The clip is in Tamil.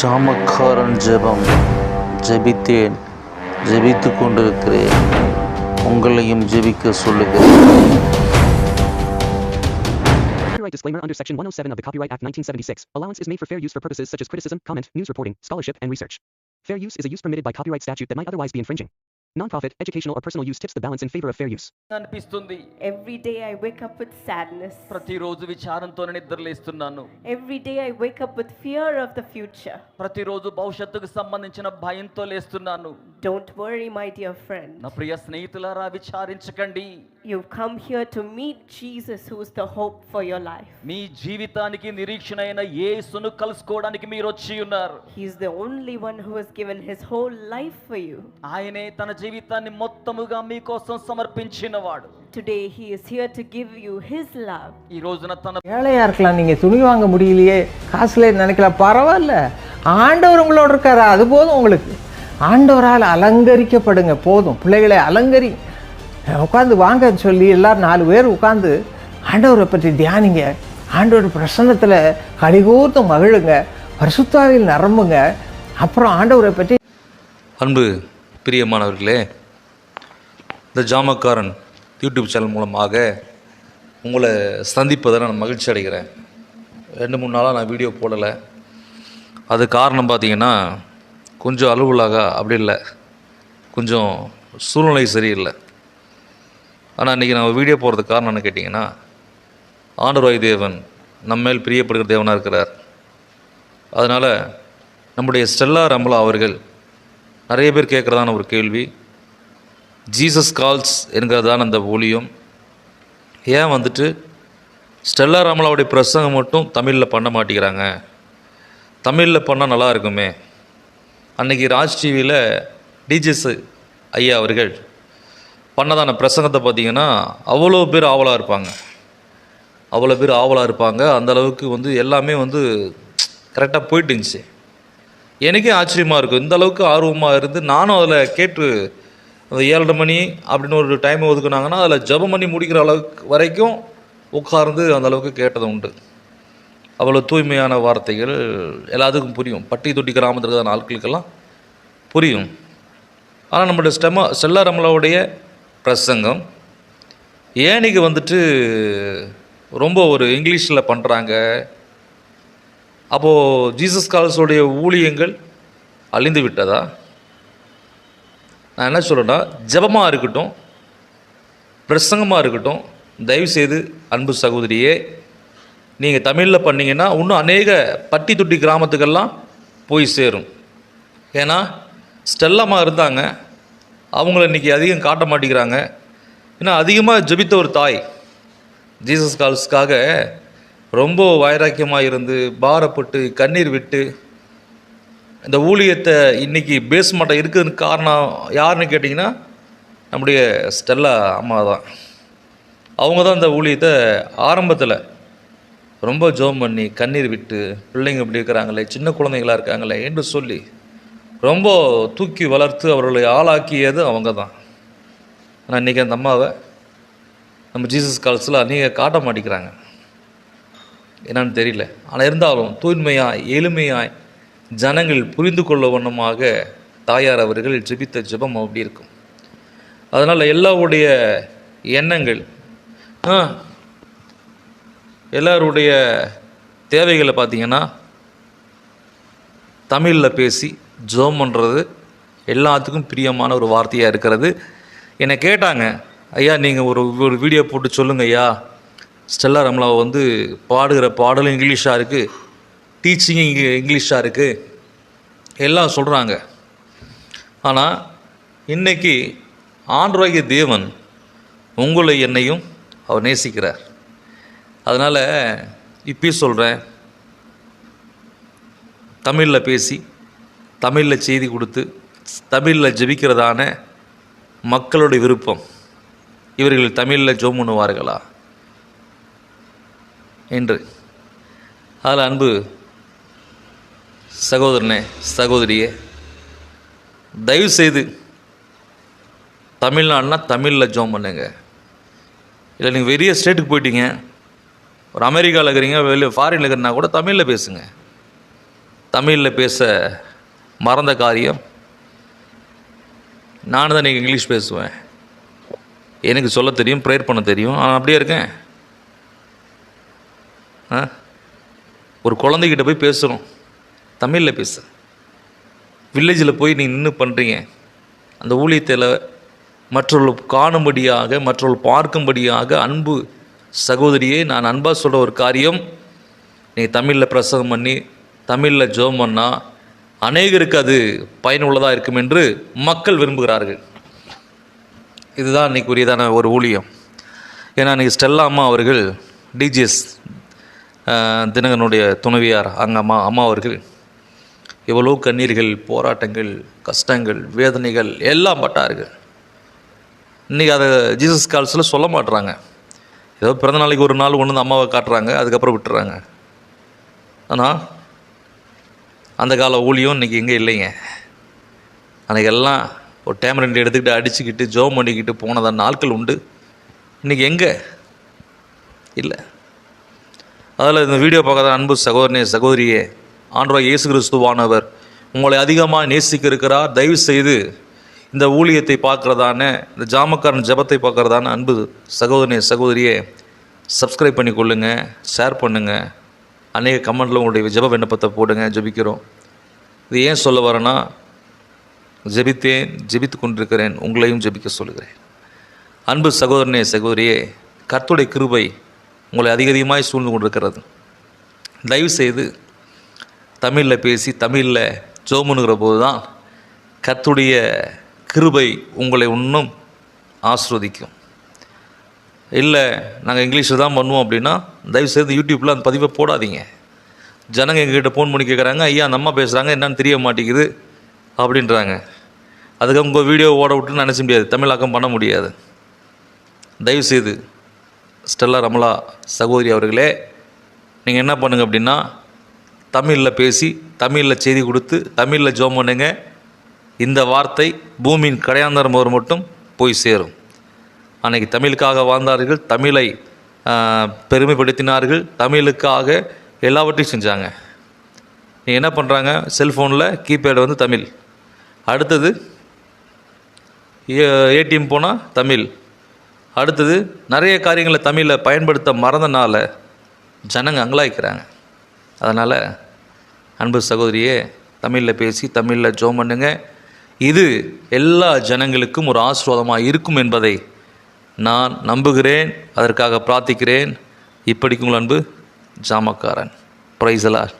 ஜாமக்காரன் ஜெபம் ஜெபித்தேன் ஜெபித்து கொண்டிருக்கிறேன் உங்களையும் ஜெபிக்க சொல்லுகிறேன் Copyright disclaimer under Section 107 of the Copyright Act 1976. Allowance is made for fair use for purposes such as criticism, comment, news reporting, scholarship, and research. Fair use is a use permitted by copyright statute that might otherwise be infringing. Nonprofit, educational, or personal use tips the balance in favor of fair use. అనిపిస్తుంది Every day I wake up with sadness. ప్రతిరోజు విచారంతోనే నిద్రలేస్తున్నాను Every day I wake up with fear of the future. ప్రతిరోజు భవిష్యత్తుకు సంబంధించిన భయంతో లేస్తున్నాను Don't worry, my dear friend. నా ప్రియ స్నేహితులారా విచారించకండి You've come here to meet Jesus, who is the hope for your life. మీ జీవితానికి నిరీక్షణ అయిన యేసును కలుసుకోవడానికి మీరు వచ్చి ఉన్నారు He's the only one who has given his whole life for you. ఆయనే తన జీవితాన్ని మొత్తముగా మీకోసం సమర్పించినవాడు Today, he is here to give you his love. ఈ రోజున తన ஏழையாக இருக்கலாம் நீங்கள் துணி வாங்க முடியலையே காசுல நினைக்கலாம் பரவாயில்ல ஆண்டவர் உங்களோட இருக்காரு அது போதும் உங்களுக்கு ஆண்டவரால் அலங்கரிக்கப்படுங்க போதும் பிள்ளைகளை அலங்கரி உட்காந்து வாங்கன்னு சொல்லி எல்லோரும் நாலு பேர் உட்காந்து ஆண்டவரை பற்றி தியானிங்க. ஆண்டவர் பிரசன்னத்தில் கலிகூர்ந்து மகிழுங்க. பரிசுத்தாவில் நிரம்புங்க. அப்புறம் ஆண்டவரை பற்றி அன்பு பிரியமானவர்களே இந்த ஜாமக்காரன் யூடியூப் சேனல் மூலமாக உங்களை சந்திப்பதை நான் மகிழ்ச்சி அடைகிறேன். ரெண்டு மூணு நாளாக நான் வீடியோ போடலை. அது காரணம் பார்த்தீங்கன்னா கொஞ்சம் அலுவலாக அப்படி இல்லை. கொஞ்சம் சூழ்நிலை சரியில்லை. ஆனால் இன்றைக்கி நம்ம வீடியோ போகிறதுக்கு காரணம் என்ன கேட்டிங்கன்னா ஆண்டர்வாய் தேவன் நம்மேல் பிரியப்படுகிற தேவனாக இருக்கிறார். அதனால் நம்முடைய ஸ்டெல்லா ரம்லா அவர்கள் நிறைய பேர் கேட்குறதான ஒரு கேள்வி. ஜீசஸ் கால்ஸ் என்கிறதான அந்த ஊழியம் ஏன் வந்துட்டு ஸ்டெல்லா ராமலாவுடைய பிரசங்கம் மட்டும் தமிழில் பண்ண மாட்டேங்கிறாங்க? தமிழில் பண்ணால் நல்லா இருக்குமே? அன்றைக்கி ராஜ் டிவியில் டிஜிஎஸ் ஐயா அவர்கள் பண்ணதான பிரசங்கத்தை பார்த்தீங்கன்னா அவ்வளோ பேர் ஆவலாக இருப்பாங்க. அவ்வளோ பேர் ஆவலாக இருப்பாங்க. அந்தளவுக்கு வந்து எல்லாமே வந்து கரெக்டாக போயிட்டு இருந்துச்சு. எனக்கே ஆச்சரியமாக இருக்கும் இந்த அளவுக்கு ஆர்வமாக இருந்து நானும் அதில் கேட்டு அந்த ஏழரை மணி அப்படின்னு ஒரு டைம் ஒதுக்குனாங்கன்னா அதில் ஜெபம் பண்ணி முடிக்கிற அளவுக்கு வரைக்கும் உட்கார்ந்து அந்த அளவுக்கு கேட்டது உண்டு. அவ்வளோ தூய்மையான வார்த்தைகள் எல்லாத்துக்கும் புரியும். பட்டி தொட்டி கிராமத்தில் இருக்கிற ஆட்களுக்கெல்லாம் புரியும். ஆனால் நம்மளுடைய ஸ்டெம செல்லாரம்மளோடைய பிரசங்கம். ஏனிக்கு வந்துட்டு ரொம்ப ஒரு இங்கிலீஷில் பண்ணுறாங்க அப்போது ஜீசஸ் கால்ஸோடைய ஊழியங்கள் அழிந்து விட்டதா? நான் என்ன சொல்கிறேன்னா ஜெபமாக இருக்கட்டும் பிரசங்கமாக இருக்கட்டும் தயவுசெய்து அன்பு சகோதரியே நீங்கள் தமிழில் பண்ணிங்கன்னா இன்னும் அநேக பட்டி தொட்டி கிராமத்துக்கெல்லாம் போய் சேரும். ஏன்னா ஸ்டெல்லமாக இருந்தாங்க. அவங்கள இன்றைக்கி அதிகம் காட்ட மாட்டேங்கிறாங்க. ஏன்னா அதிகமாக ஜெபித்த ஒரு தாய் ஜீசஸ் கால்ஸ்க்காக ரொம்ப வைராக்கியமாக இருந்து பாரப்பட்டு கண்ணீர் விட்டு இந்த ஊழியத்தை இன்றைக்கி பேஸ்மெண்ட்டாக இருக்குதுன்னு காரணம் யாருன்னு கேட்டிங்கன்னா நம்முடைய ஸ்டெல்லா அம்மா தான். அவங்க தான் இந்த ஊழியத்தை ஆரம்பத்தில் ரொம்ப ஜோம் பண்ணி கண்ணீர் விட்டு பிள்ளைங்க இப்படி இருக்கிறாங்களே சின்ன குழந்தைங்களா இருக்காங்களே என்று சொல்லி ரொம்ப தூக்கி வளர்த்து அவர்களை ஆளாக்கியது அவங்க தான் ஆனால் இன்றைக்கி அந்த அம்மாவை நம்ம ஜீசஸ் கால்ஸில் நீங்கள் காட்ட மாட்டேங்கிறாங்க. என்னன்னு தெரியல. ஆனால் இருந்தாலும் தூய்மையாய் எளிமையாய் ஜனங்கள் புரிந்து கொள்ள வண்ணமாக தாயார் அவர்கள் ஜெபித்த ஜெபம் அப்படி இருக்கும். அதனால் எல்லாருடைய எண்ணங்கள் எல்லாருடைய தேவைகளை பார்த்தீங்கன்னா தமிழில் பேசி ஜோம் பண்ணுறது எல்லாத்துக்கும் பிரியமான ஒரு வார்த்தையாக இருக்கிறது. என்னை கேட்டாங்க ஐயா நீங்கள் ஒரு ஒரு வீடியோ போட்டு சொல்லுங்க ஐயா. ஸ்டெல்லா ரம்லாவை வந்து பாடுகிற பாடலும் இங்கிலீஷாக இருக்குது டீச்சிங்கும் இங்கே இங்கிலீஷாக இருக்குது எல்லாம் சொல்கிறாங்க ஆனால் இன்னைக்கு ஆண்ட்ராகிய தேவன் உங்களை என்னையும் அவர் நேசிக்கிறார். அதனால் இப்பயும் சொல்கிறேன் தமிழில் பேசி தமிழில் செய்தி கொடுத்து தமிழில் ஜெபிக்கிறதான மக்களுடைய விருப்பம். இவர்கள் தமிழில் ஜோம் பண்ணுவார்களா? என்று. அதில் அன்பு சகோதரனே சகோதரியே தயவு செய்து தமிழ்நாடுனா தமிழில் ஜோம் பண்ணுங்க. இல்லை நீங்கள் பெரிய ஸ்டேட்டுக்கு போயிட்டீங்க ஒரு அமெரிக்காவில் இருக்கிறீங்க வெளியே ஃபாரினில் இருக்கிறனா கூட தமிழில் பேசுங்க. தமிழில் பேச மறந்த காரியம். நான் தான் நீங்கள் இங்கிலீஷ் பேசுவேன். எனக்கு சொல்ல தெரியும் ப்ரேயர் பண்ண தெரியும். நான் அப்படியே இருக்கேன். ஆ? ஒரு குழந்தைகிட்ட போய் பேசுகிறோம் தமிழில் பேச. வில்லேஜில் போய் நீ நின்று பண்ணுறீங்க அந்த ஊழியத்தில் மற்றவர்கள் காணும்படியாக மற்றவர்கள் பார்க்கும்படியாக அன்பு சகோதரியே நான் அன்பாக சொல்கிற ஒரு காரியம். நீ தமிழில் பிரசங்கம் பண்ணி தமிழில் ஜோம் பண்ணால் அநேகருக்கு அது பயனுள்ளதாக இருக்கும் என்று மக்கள் விரும்புகிறார்கள். இதுதான் இன்னைக்கு உரியதான ஒரு ஊழியம். ஏன்னா இன்னைக்கு ஸ்டெல்லா அம்மா அவர்கள் டிஜிஎஸ் தினகனுடைய துணைவியார் அங்கே அம்மா அம்மா அவர்கள் எவ்வளோ கண்ணீர்கள் போராட்டங்கள் கஷ்டங்கள் வேதனைகள் எல்லாம் பட்டார்கள். இன்றைக்கி அதை ஜீசஸ் கால்ஸில் சொல்ல மாட்டுறாங்க ஏதோ பிறந்த நாளைக்கு ஒரு நாள் ஒன்று வந்து அம்மாவை காட்டுறாங்க அதுக்கப்புறம் விட்டுறாங்க. ஆனால் அந்த கால ஊழியம் இன்றைக்கி எங்கே இல்லைங்க? அன்றைக்கி எல்லாம் ஒரு டேம் ரெண்டு எடுத்துக்கிட்டு அடிச்சுக்கிட்டு ஜோம் பண்ணிக்கிட்டு போனதான் நாட்கள் உண்டு. இன்றைக்கி எங்கே? இல்லை. அதில் இந்த வீடியோ பார்க்காத அன்பு சகோதரனே சகோதரியே ஆண்டவர் இயேசு கிறிஸ்துவானவர் உங்களை அதிகமாக நேசிக்க இருக்கிறார் தயவு செய்து இந்த ஊழியத்தை பார்க்குறதான இந்த ஜாமக்காரன் ஜெபத்தை பார்க்குறதான அன்பு சகோதரனே சகோதரியே சப்ஸ்கிரைப் பண்ணி கொள்ளுங்கள் ஷேர் பண்ணுங்கள் அநேக கமெண்டில் உங்களுடைய ஜெப விண்ணப்பத்தை போடுங்க ஜெபிக்கிறோம். இது ஏன் சொல்ல வரேன்னா ஜெபித்தேன் ஜெபித்து கொண்டிருக்கிறேன் உங்களையும் ஜெபிக்க சொல்லுகிறேன். அன்பு சகோதரனே சகோதரியே கர்த்துடைய கிருபை உங்களை அதிக அதிகமாக சூழ்ந்து கொண்டிருக்கிறது. தயவு செய்து தமிழில் பேசி தமிழில் ஜோமுனுங்கிற போது தான் கத்துடைய கிருபை உங்களை இன்னும் ஆஸ்ரோதிக்கும் இல்லை நாங்கள் இங்கிலீஷில் தான் பண்ணுவோம் அப்படின்னா தயவு செய்து யூடியூப்பில் அந்த பதிவை போடாதீங்க. ஜனங்க எங்ககிட்ட ஃபோன் பண்ணி கேட்குறாங்க ஐயா அந்த அம்மா பேசுகிறாங்க என்னன்னு தெரிய மாட்டேங்குது அப்படின்றாங்க. அதுக்கு உங்கள் வீடியோ ஓட விட்டுன்னு நினச்ச முடியாது தமிழாக்கம் பண்ண முடியாது. தயவு செய்து ஸ்டெல்லா ரமலா சகோதரி அவர்களே நீங்கள் என்ன பண்ணுங்க அப்படின்னா தமிழில் பேசி தமிழில் செய்தி கொடுத்து தமிழில் ஜோம் பண்ணுங்க. இந்த வார்த்தை பூமியின் கடையாந்தரம் ஒரு மட்டும் போய் சேரும். அன்னைக்கு தமிழுக்காக வாழ்ந்தார்கள் தமிழை பெருமைப்படுத்தினார்கள் தமிழுக்காக எல்லாவற்றையும் செஞ்சாங்க. நீ என்ன பண்ணுறாங்க செல்ஃபோனில் கீபேடு வந்து தமிழ். அடுத்தது ஏடிஎம் போனால் தமிழ். அடுத்தது நிறைய காரியங்களை தமிழில் பயன்படுத்த மறந்தனால ஜனங்க அங்கலாய்க்கிறாங்க. அதனால் அன்பு சகோதரியே தமிழில் பேசி தமிழில் ஜோம் பண்ணுங்க. இது எல்லா ஜனங்களுக்கும் ஒரு ஆசீர்வாதமாக இருக்கும் என்பதை நான் நம்புகிறேன் அதற்காக பிரார்த்திக்கிறேன். இப்படிக்கும் உங்கள் அன்பு ஜாமக்காரன். பிரைசலார்